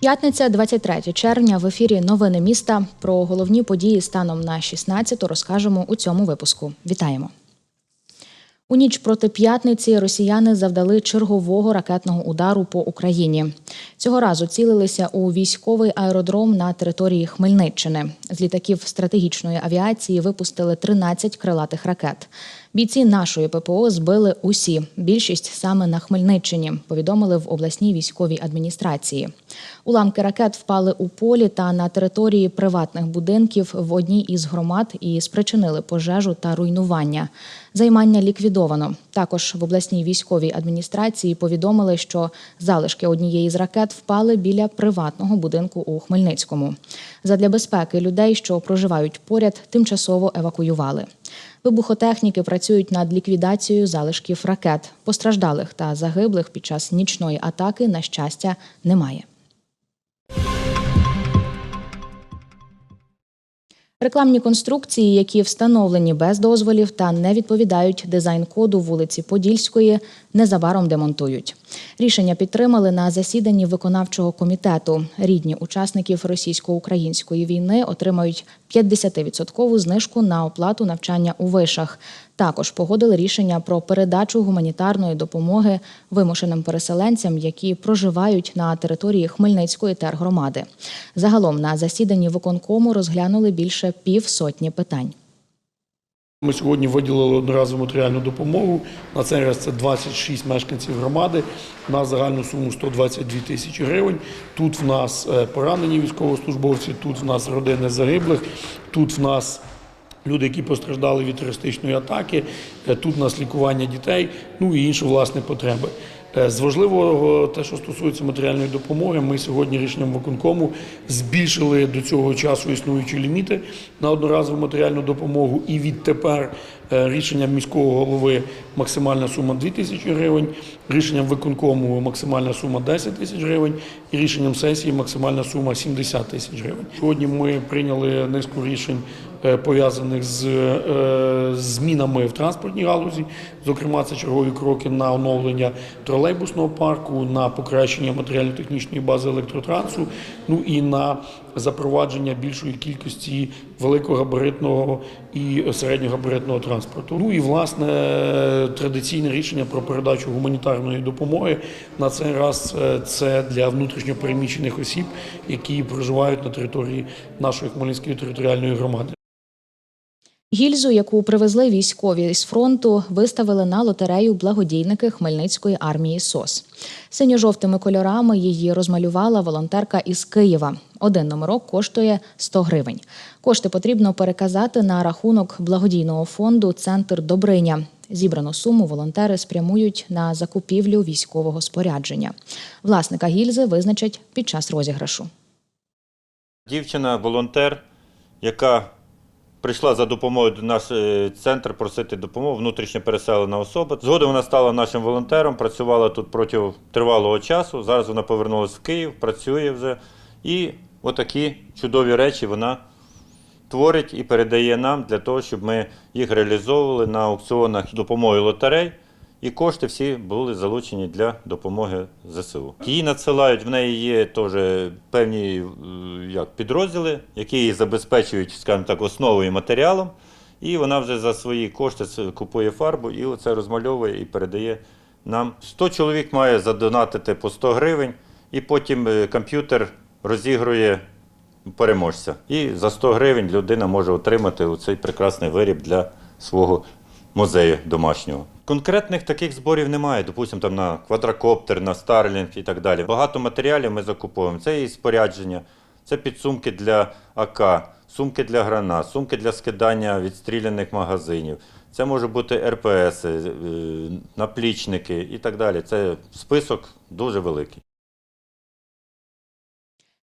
П'ятниця, 23 червня. В ефірі Новини міста. Про головні події станом на 16 розкажемо у цьому випуску. Вітаємо. У ніч проти п'ятниці росіяни завдали чергового ракетного удару по Україні. Цього разу цілилися у військовий аеродром на території Хмельниччини. З літаків стратегічної авіації випустили 13 крилатих ракет. Бійці нашої ППО збили усі. Більшість саме на Хмельниччині. Повідомили в обласній військовій адміністрації. Уламки ракет впали у полі та на території приватних будинків в одній із громад і спричинили пожежу та руйнування. Займання ліквідовано. Також в обласній військовій адміністрації повідомили, що залишки однієї з ракет впали біля приватного будинку у Хмельницькому. Задля безпеки людей, що проживають поряд, тимчасово евакуювали. Вибухотехніки працюють над ліквідацією залишків ракет. Постраждалих та загиблих під час нічної атаки, на щастя, немає. Рекламні конструкції, які встановлені без дозволів та не відповідають дизайн-коду вулиці Подільської, незабаром демонтують. Рішення підтримали на засіданні виконавчого комітету. Рідні учасників російсько-української війни отримають 50% знижку на оплату навчання у вишах. Також погодили рішення про передачу гуманітарної допомоги вимушеним переселенцям, які проживають на території Хмельницької тергромади. Загалом на засіданні виконкому розглянули більше півсотні питань. Ми сьогодні виділили одноразову матеріальну допомогу. На цей раз це 26 мешканців громади на загальну суму 122 тисячі гривень. Тут в нас е, поранені військовослужбовці, тут в нас родини загиблих, тут в нас люди, які постраждали від терористичної атаки, е, тут в нас лікування дітей, ну і інші власне потреби. Е, З важливого, те, що стосується матеріальної допомоги, ми сьогодні рішенням виконкому збільшили до цього часу існуючі ліміти на одноразову матеріальну допомогу. І відтепер е, рішенням міського голови максимальна сума 2 тисячі гривень, рішенням виконкому максимальна сума 10 тисяч гривень, і рішенням сесії максимальна сума 70 тисяч гривень. Сьогодні ми прийняли низку рішень пов'язаних з е, змінами в транспортній галузі. Зокрема, це чергові кроки на оновлення тролейбусного парку, на покращення матеріально-технічної бази електротрансу, ну і на запровадження більшої кількості великогабаритного і середньогабаритного транспорту. Ну і власне традиційне рішення про передачу гуманітарної допомоги на цей раз е, це для внутрішньопереміщених осіб, які проживають на території нашої Хмельницької територіальної громади. Гільзу, яку привезли військові з фронту, виставили на лотерею благодійники Хмельницької армії СОС. Синьо-жовтими кольорами її розмалювала волонтерка із Києва. Один номерок коштує 100 гривень. Кошти потрібно переказати на рахунок благодійного фонду Центр Добриня. Зібрану суму волонтери спрямують на закупівлю військового спорядження. Власника гільзи визначать під час розіграшу. Дівчина, волонтер, яка прийшла за допомогою до нас е, центр просити допомогу, внутрішньо переселена особа. Згодом вона стала нашим волонтером, працювала тут протягом тривалого часу. Зараз вона повернулася в Київ, працює вже. І отакі чудові речі вона творить і передає нам для того, щоб ми їх реалізовували на аукціонах з допомогою лотерей. І кошти всі були залучені для допомоги ЗСУ. Її надсилають, в неї є теж певні е, як, підрозділи, які її забезпечують, скажімо так, основою і матеріалом. І вона вже за свої кошти купує фарбу і оце розмальовує і передає нам. 100 чоловік має задонатити по 100 гривень, і потім е, комп'ютер розігрує переможця. І за 100 гривень людина може отримати цей прекрасний виріб для свого музею домашнього. Конкретних таких зборів немає, допустимо, там на квадрокоптер, на Старлінг і так далі. Багато матеріалів ми закуповуємо. Це і спорядження, це підсумки для АК, сумки для гранат, сумки для скидання відстріляних магазинів. Це може бути РПС, е, наплічники і так далі. Це список дуже великий.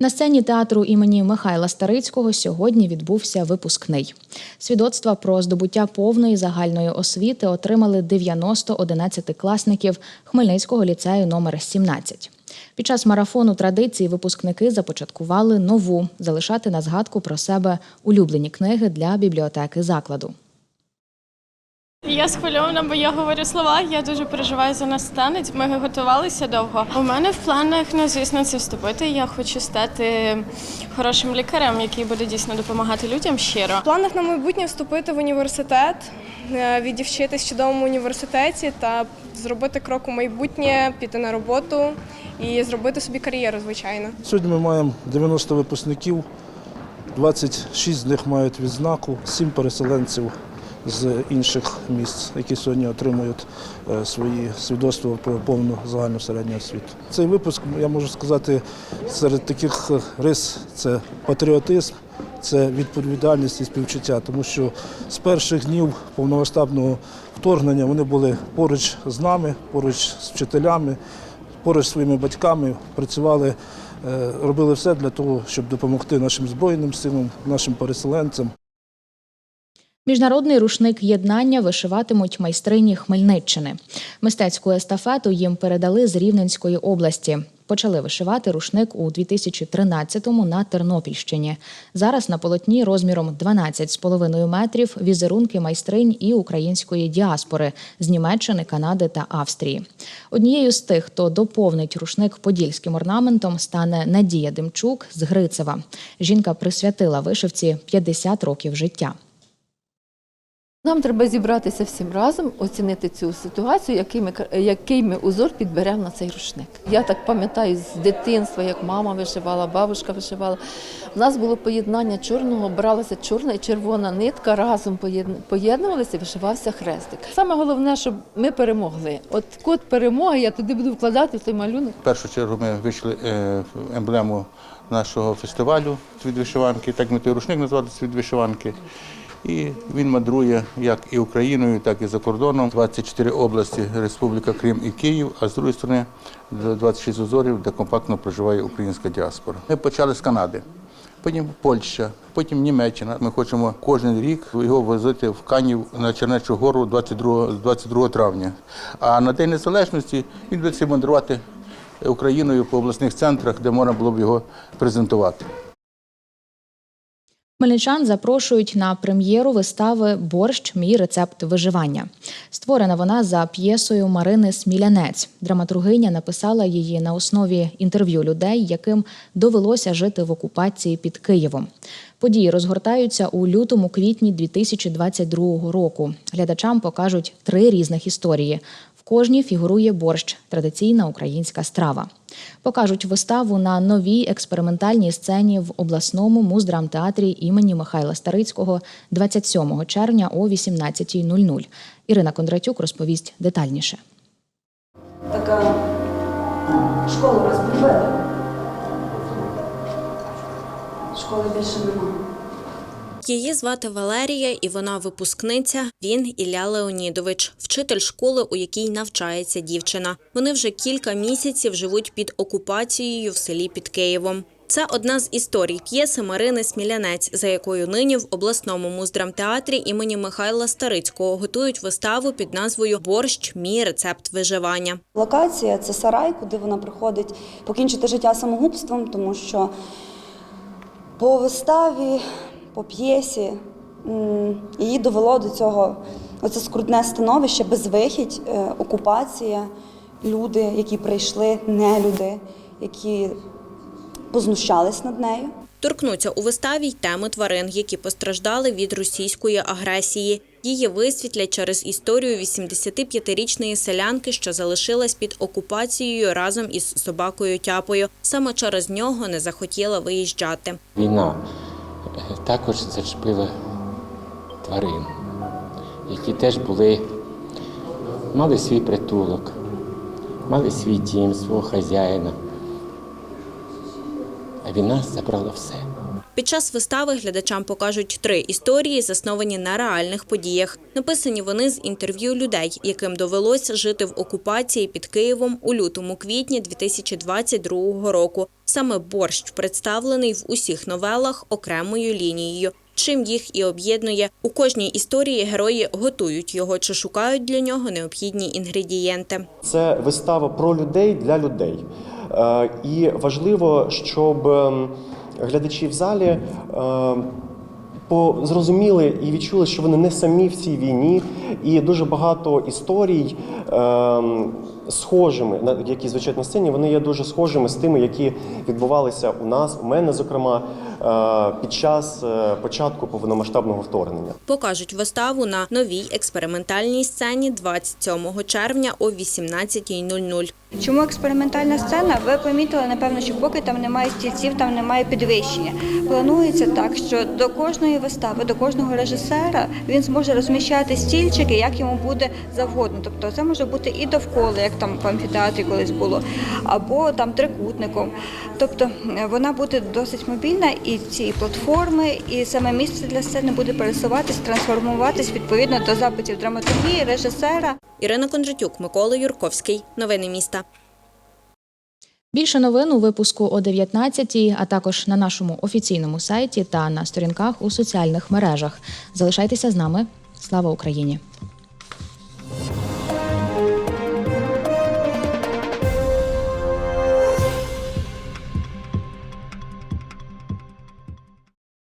На сцені театру імені Михайла Старицького сьогодні відбувся випускний. Свідоцтва про здобуття повної загальної освіти отримали 90 одинадцятикласників Хмельницького ліцею номер 17. Під час марафону традиції випускники започаткували нову залишати на згадку про себе улюблені книги для бібліотеки закладу. Я схвильована, бо я говорю слова. Я дуже переживаю за нас танець. Ми готувалися довго. У мене в планах, ну звісно, це вступити. Я хочу стати хорошим лікарем, який буде дійсно допомагати людям щиро. В планах на майбутнє вступити в університет, е, відівчитись в чудовому університеті та зробити крок у майбутнє, піти на роботу і зробити собі кар'єру, звичайно. Сьогодні ми маємо 90 випускників, 26 з них мають відзнаку, 7 переселенців з інших місць, які сьогодні отримують е, свої свідоцтва про повну загальну середню освіту. Цей випуск, я можу сказати, серед таких рис це патріотизм, це відповідальність і співчуття, тому що з перших днів повномасштабного вторгнення вони були поруч з нами, поруч з вчителями, поруч зі своїми батьками, працювали, е, робили все для того, щоб допомогти нашим збройним силам, нашим переселенцям. Міжнародний рушник єднання вишиватимуть майстрині Хмельниччини. Мистецьку естафету їм передали з Рівненської області. Почали вишивати рушник у 2013-му на Тернопільщині. Зараз на полотні розміром 12,5 метрів візерунки майстринь і української діаспори з Німеччини, Канади та Австрії. Однією з тих, хто доповнить рушник подільським орнаментом, стане Надія Демчук з Грицева. Жінка присвятила вишивці 50 років життя. Нам треба зібратися всім разом, оцінити цю ситуацію, який ми, який ми узор підберемо на цей рушник. Я так пам'ятаю з дитинства, як мама вишивала, бабушка вишивала. У нас було поєднання чорного, бралася чорна і червона нитка, разом поєднувалися вишивався хрестик. Саме головне, щоб ми перемогли. От код перемоги я туди буду вкладати в той малюнок. В першу чергу ми вийшли е, емблему нашого фестивалю від вишиванки, так ми той рушник назвали від вишиванки. І він мандрує як і Україною, так і за кордоном. 24 області, Республіка Крим і Київ, а з другої сторони 26 узорів, де компактно проживає українська діаспора. Ми почали з Канади. Потім Польща, потім Німеччина. Ми хочемо кожен рік його возити в Канів на Чернечу гору 22, 22 травня. А на День Незалежності він буде мандрувати Україною по обласних центрах, де можна було б його презентувати. Хмельничан запрошують на прем'єру вистави Борщ мій рецепт виживання. Створена вона за п'єсою Марини Смілянець. Драматургиня написала її на основі інтерв'ю людей, яким довелося жити в окупації під Києвом. Події розгортаються у лютому квітні 2022 року. Глядачам покажуть три різних історії. Кожній фігурує борщ традиційна українська страва. Покажуть виставу на новій експериментальній сцені в обласному муздрамтеатрі імені Михайла Старицького 27 червня о 18.00. Ірина Кондратюк розповість детальніше. така школу розбомбили. Школи більше немає. Її звати Валерія, і вона випускниця. Він Ілля Леонідович, вчитель школи, у якій навчається дівчина. Вони вже кілька місяців живуть під окупацією в селі під Києвом. Це одна з історій п'єси Марини Смілянець, за якою нині в обласному муздрамтеатрі імені Михайла Старицького готують виставу під назвою Борщ мій рецепт виживання. Локація це сарай, куди вона приходить покінчити життя самогубством, тому що по виставі, по п'єсі її довело до цього оце скрутне становище, безвихідь, е, окупація, люди, які прийшли, не люди, які познущались над нею. Торкнуться у виставі й теми тварин, які постраждали від російської агресії. Її висвітлять через історію 85-річної селянки, що залишилась під окупацією разом із собакою Тяпою. Саме через нього не захотіла виїжджати. Війна також зачепили тварин, які теж були, мали свій притулок, мали свій дім, свого хазяїна. А війна забрала все. Під час вистави глядачам покажуть три історії, засновані на реальних подіях. Написані вони з інтерв'ю людей, яким довелося жити в окупації під Києвом у лютому-квітні 2022 року. Саме борщ представлений в усіх новелах окремою лінією. Чим їх і об'єднує у кожній історії герої готують його чи шукають для нього необхідні інгредієнти. Це вистава про людей для людей. Е, І важливо, щоб ем, глядачі в залі е, по- зрозуміли і відчули, що вони не самі в цій війні, і дуже багато історій. Схожими, на- які звучать на сцені, вони є дуже схожими з тими, які відбувалися у нас, у мене, зокрема, е, під час е, початку повномасштабного вторгнення. Покажуть виставу на новій експериментальній сцені 27 червня о 18.00. Чому експериментальна сцена? Ви помітили, напевно, що поки там немає стільців, там немає підвищення. Планується так, що до кожної вистави, до кожного режисера він зможе розміщати стільчики, як йому буде завгодно. Тобто це може бути і довкола, як там в амфітеатрі колись було, або там трикутником. Тобто е, вона буде досить мобільна, і ці платформи, і саме місце для сцени буде пересуватись, трансформуватись відповідно до запитів драматургії, режисера. Ірина Кондратюк, Микола Юрковський. Новини міста. Більше новин у випуску о 19 а також на нашому офіційному сайті та на сторінках у соціальних мережах. Залишайтеся з нами. Слава Україні!